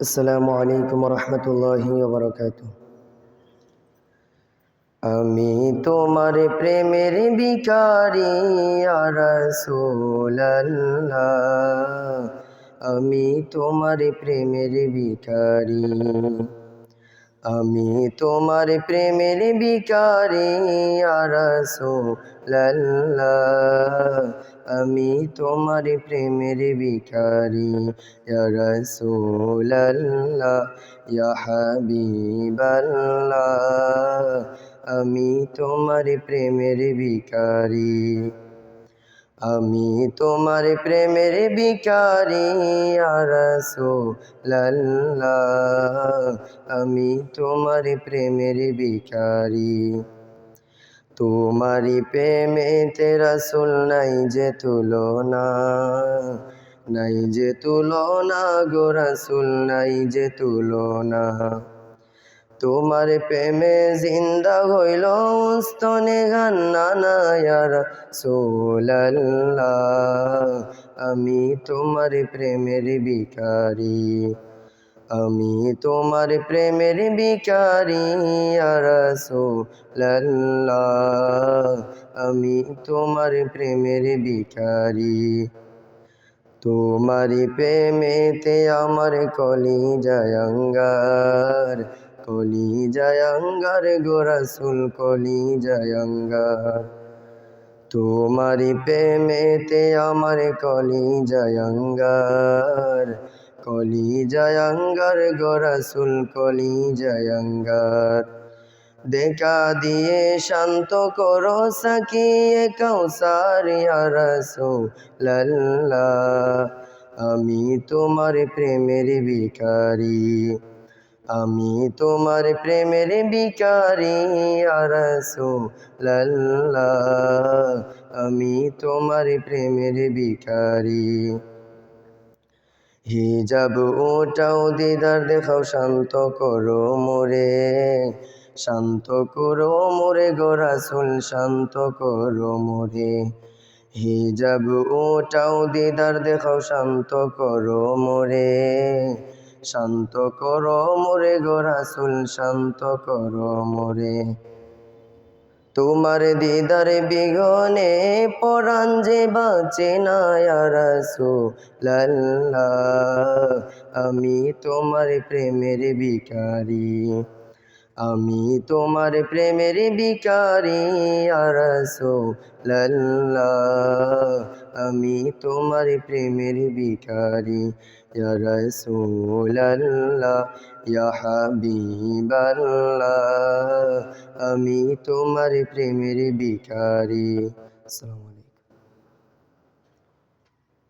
আসসালামু আলাইকুম রহমতুল্লাহি বারকাত আমি তোমার প্রেমের বিকারি আমি তোমার প্রেমের বিকারি আমি তোমার প্রেমের বিকারি রসুল্লাহ আমি তোমার প্রেমের বিকারি রসুল্লাহ ইয়া হাবিবাল্লাহ। আমি তোমার প্রেমের বিকারি আমি তোমার প্রেমের বিকারি রসুল্লাহ আমি তোমার প্রেমের বিকারি তোমারি প্রেমেতে রসুল নাই যে তুলনা, নাই যে তুলনা গো রসুল, নাই যে তুলনা। তোমার প্রেমে জিন্দা হইল স্তনে গান্না সোল্লাহ আমি তোমার প্রেমের বিকারি আমি তোমার প্রেমের বিকারি রসুল্লাহ আমি তোমার প্রেমের বিকারি তোমার প্রেমেতে আমার কলি জয়ঙ্গার কলি জয়ঙ্গার গোরসুল কলি জয়ঙ্গার। তোমারি প্রেমেতে আমার কলি জয়ঙ্গার। কলি জয়ঙ্গার গোরসুল কলি জয়ঙ্গার। দেখা দিয়ে শান্ত করো সাকিয়ে কৌসার রসুল্লাহ আমি তোমার প্রেমের বিকারি আমি তোমার প্রেমের বিকারি রসুল্লাহ আমি তোমার প্রেমের বিকারি হিজাব ওটাও দিদার দেখাও, শান্ত করো মোরে। শান্ত করো মোরে গোরাসুল শান্ত করো মোরে। হিজাব ওটাও দিদার দেখাও, শান্ত করো মোরে। শান্ত করো মোরে গোরাসুল শান্ত করো মোরে। তোমার দিদারে বিগনে পরাণ যে বাঁচে না লাল্লা আমি তোমার প্রেমের বিকারি আমি তোমার প্রেমের বিকারি রসুল্লাহ আমি তোমার প্রেমের বিকারি রসুল্লাহ ইয়া হাবিবাল্লাহ। আমি তোমার প্রেমের বিকারি আসসালামু আলাইকুম।